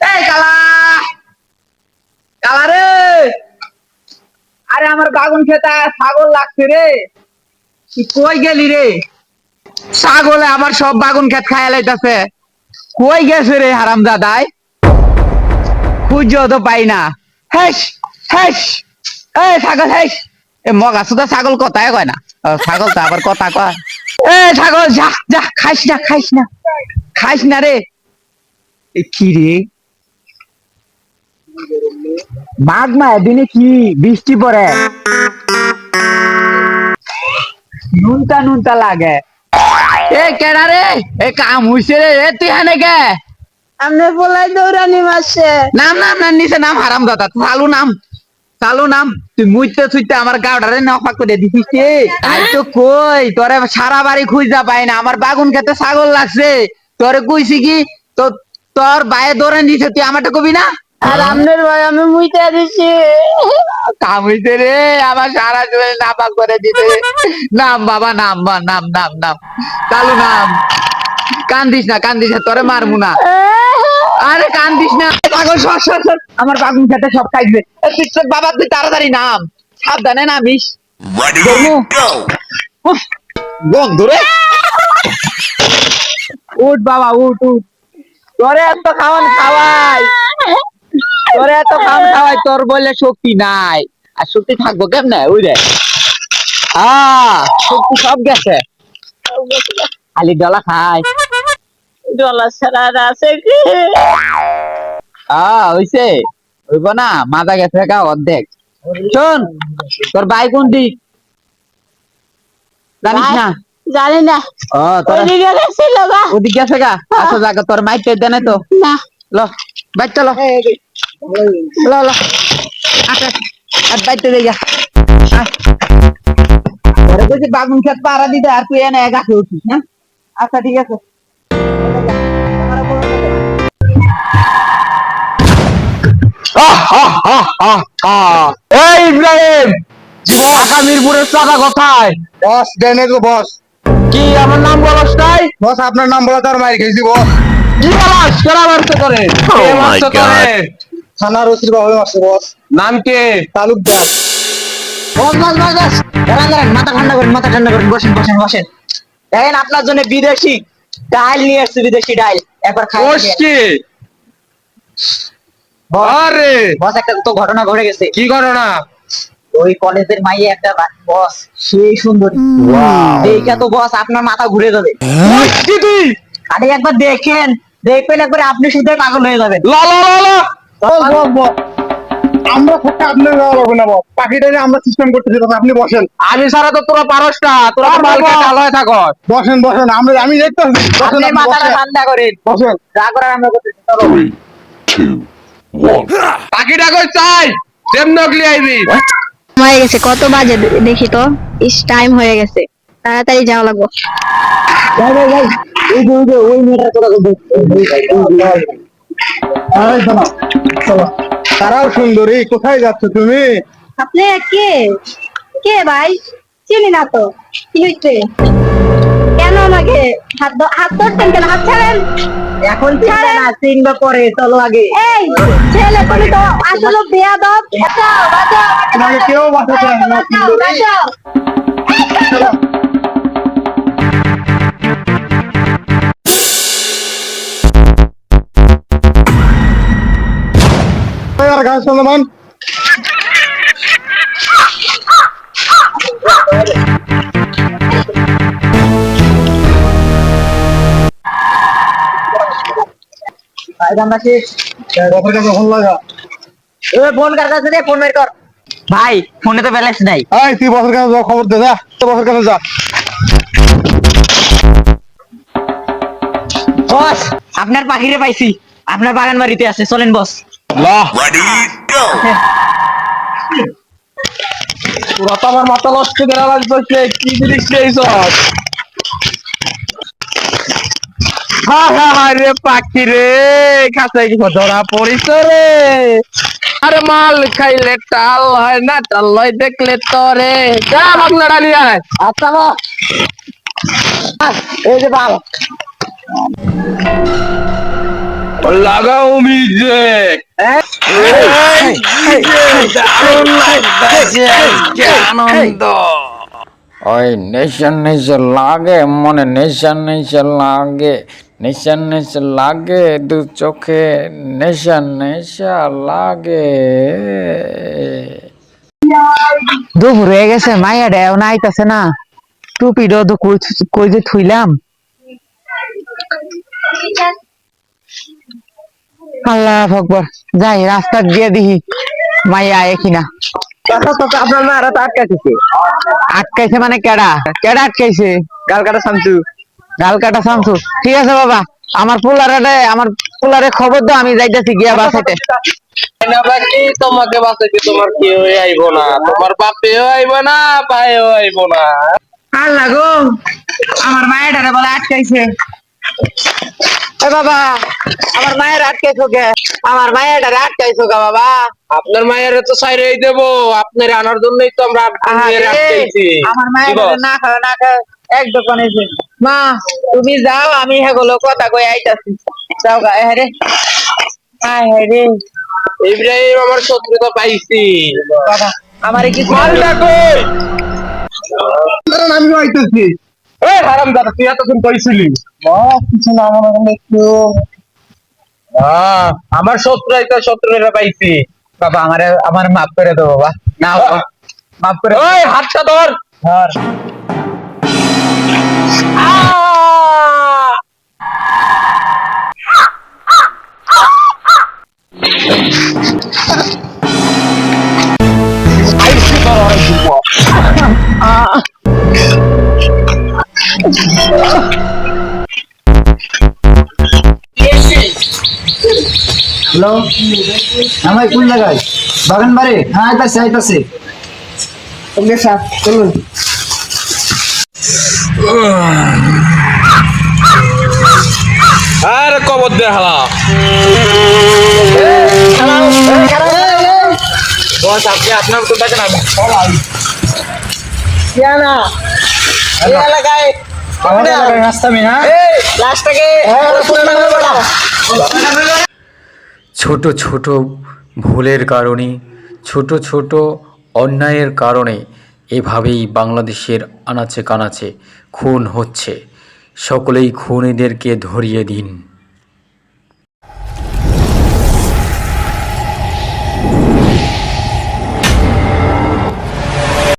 এই কালা। কালা রে। আরে আমার বাগুন খেতা, ছাগল লাগছে রে। তুই কই গেলি রে? ছাগলে আমার সব বাগুন খেত খায় লাইতাছে। কই গেছে রে হারাম দাদাই? খুঁজেও তো পাই না। হেস হেস। এই ছাগল, হেস। এ মগ মগা সুদা ছাগল কথাই কয় না। ছাগল তো আবার কথা কয়। এ ছাগল, যা যা, খাইস না খাইস না। খাইস না রে। এ কি রে? মাঘ মাস দিনে কি বৃষ্টি পড়ে? নুনটা নুনটা লাগে। এ কেডা রে? এ কাম হইছে রে। এ তুই হানে কে? আপনি বলাই দৌড়ানি মাসে নাম নাম নাম নিচে নাম হারাম দাদা। চালু নাম চালু নাম। তুই মুইতে সুইতে আমার গাওটারে নফা করে দিছিস রে আই তো কই তোরে সারা বাড়ি খুঁজা পাই না। আমার বাগুন খেতে ছাগল লাগছে। তোরে কইছি কি তো তোর বায়ে দৌড়ে নিছে তুই আমারটা কবি না? আর আপনার ভাই আমি মুইতে দিছি। কাম হইছে রে আমার সারা শরীর নাপা করে দিতে নাম বাবা নাম বা নাম নাম নাম। চালু নাম। কান্দিস না কান্দিস না তোরে মারমু না। আরে কান্দিস না পাগল সর সর সর। আমার বাগুন খেতে সব খাইবে। তুই তোর বাবা তুই তাড়াতাড়ি নাম। সাবধানে নামিস। গন্ধ রে। উঠ বাবা উঠ উঠ। তোরে এত খাওয়ান খাওয়াই। তোরে এত খাওয়ান খাওয়াই তোর বলে শক্তি নাই। আর শক্তি থাকব কেমনে? ওই রে শক্তি সব গেছে। খালি ডলা খাই ডলার ছাড়া আর আছে কি? হইছে। হইব না মাথা গেছে গা অর্ধেক। শোন তোর ভাই কোন দিক জানিস না? জানি না। ও তোর ওইদিকে গেছিল গা। ওদিক গেছে গা? আচ্ছা জায়গা তোর মাইট দেনে তো। না। ল বাইর চলো আর বাইতে গা। আয়। তোরে কইছি বাগুন খেত পাড়া দিতে আর তুই এনে গাছে উঠিস হ্যাঁ? আচ্ছা ঠিক আছে। এই ইব্রাহিম ঢাকা মিরপুরের চাঁদা কোথায়? বস দেনে তো বস। কি আমার নাম বলস নাই? বস আপনার নাম বলে তার মাইর খেয়েছি বস। কি বলস? কেনা মারতে করে থানার ওসির বাবা মারছে বস। নাম কে? তালুকদার। বস বস বস বস। দাঁড়ান দাঁড়ান মাথা ঠান্ডা করেন মাথা ঠান্ডা করেন বসেন বসেন বসেন। দেখেন আপনার জন্য বিদেশি ডাল নিয়ে আসছে বিদেশি ডাল একবার খাই আরে! বস একটা তো ঘটনা ঘটে গেছে। কি ঘটনা? ওই কলেজের মাইয়ে একটা বস সেই সুন্দরী। এইটা তো বস আপনার মাথা ঘুরে যাবে। আরে একবার দেখেন দেখবেন একবার আপনি শুধু পাগল হয়ে যাবেন। লা লা লা! আমরা থাকতে আপনার যাওয়া লাগবে না বস পাখিটা নিয়ে আমরা সিস্টেম করতেছি বস আপনি বসেন। আমি ছাড়া তো তোরা পারস না তোরা তো আর মাল বাবা। কাটা আলোয় থাকস। বসেন বসেন আমরা আমি দেখতে বসেন আপনি আপনি মাথাটা ঠান্ডা করেন। বসেন। যা করার আমরা করতেছি চলো। পাখিটা কই চাই? দেম নকলি আইবি। হয়ে গেছে কত বাজে দেখি তো। ইস টাইম হয়ে গেছে। তাড়াতাড়ি যাওয়া লাগবো। ওই যে ওই মেয়েটার কথা তারাও সুন্দরী কোথায় যাচ্ছ তুমি? আপনি কে? কে ভাই? চিনি না তো। কি হয়েছে কেন আমাকে হাত হাত ধরছেন কেন? হাত ছাড়েন। এখন চিন্তা না চিনবা পরে চলো আগে। এই ছেলে তুমি তো আসলে বেয়াদব। বাঁচাও বাঁচাও। কেউ বাঁচাতে না, ফোন বের কর। ভাই ফোনে তো ব্যালেন্স নাই। তুই বসের কাছে খবর দে যা। তুই বসের কাছে যা। বস আপনার পাখিরে পাইছি। আপনার বাগান বাড়িতে আছে চলেন বস। Go! তোরা তো আমার মাথা নষ্ট করে কি জিনিস খেয়েছ? হ্যাঁ হ্যাঁ হ্যাঁ রে পাখি রে কাছে কি ধরা পড়িস রে? আরে মাল খাইলে টাল হয় না টাল হয় দেখলে তরে। যা বাংলা ডালি আয়। আচ্ছা বস এই যে বাল। লাগাও মিউজিক। আনন্দ। ওই নেশন নেশন লাগে মনে নেশন নেশন লাগে নেশন নেশন লাগে দু চোখে নেশন নেশা লাগে। দুপুর হয়ে গেছে মাইয়া ডেও না আইতাছে না। টুপি ডো তো কই কই যে থুইলাম। আল্লাহ ভগবান যাই রাস্তা দিয়ে দিহি। মাইয়া আয় কিনা। আপনার মারা তো আটকাইছে। আটকাইছে মানে কেডা? কেডা আটকাইছে? গাল কাটা শামসু। গাল কাটা শামসু। ঠিক আছে বাবা আমার পোলারে আমার পোলারে খবর দাও আমি যাইতাছি গিয়া বাসাইতে বাকি তোমাকে বাঁচাইতে তোমার কেউ আইব না। তোমার বাপেও আইব না ভাইও আইব না। আল্লাহ গো আমার মায়ের বলে আটকাইছে। বাবা আমার মায়ের আটকাইছো কে আমার মায়ের বাবা? আপনার মায়ের তো সাইরে দেবো আপনার আনার জন্যই তো আমরা আমার মায়ের না খাও না খাও এক দোকানে মা তুমি যাও আমি হেগুলো কথা কই আইতাছি। যাও গা হ্যাঁ আয় হ্যাঁ রে। ইব্রাহিম আমার শত্রুতা পাইছি। বাবা আমার কি কই? দাঁড়ান, আমি আইতেছি। এই হারাম দাদা তুই এতক্ষণ কইছিলি। কিছু না মনে করলে একটু। আমার শত্রু তো শত্রুরা পাইছি। বাবা আমারে আমার মাফ করে দাও বাবা। না বাবা, মাফ করে। ওই হাতটা ধর। ধর। হ্যালো? আমার কোন জায়গায়? বাগান বাড়ি? হ্যাঁ আইতাছে আইতাছে। ওকে স্যার চলুন। আরে কবর দে হালা। বস আপনি আপনার দেখেন আমি এলাকায় হ্যাঁ লাস্টটাকে ছোট ছোট ভুলের কারণে ছোট ছোট অন্যায়ের কারণে এভাবেই বাংলাদেশের আনাচে কানাচে খুন হচ্ছে। সকলেই খুনিদেরকে ধরিয়ে দিন।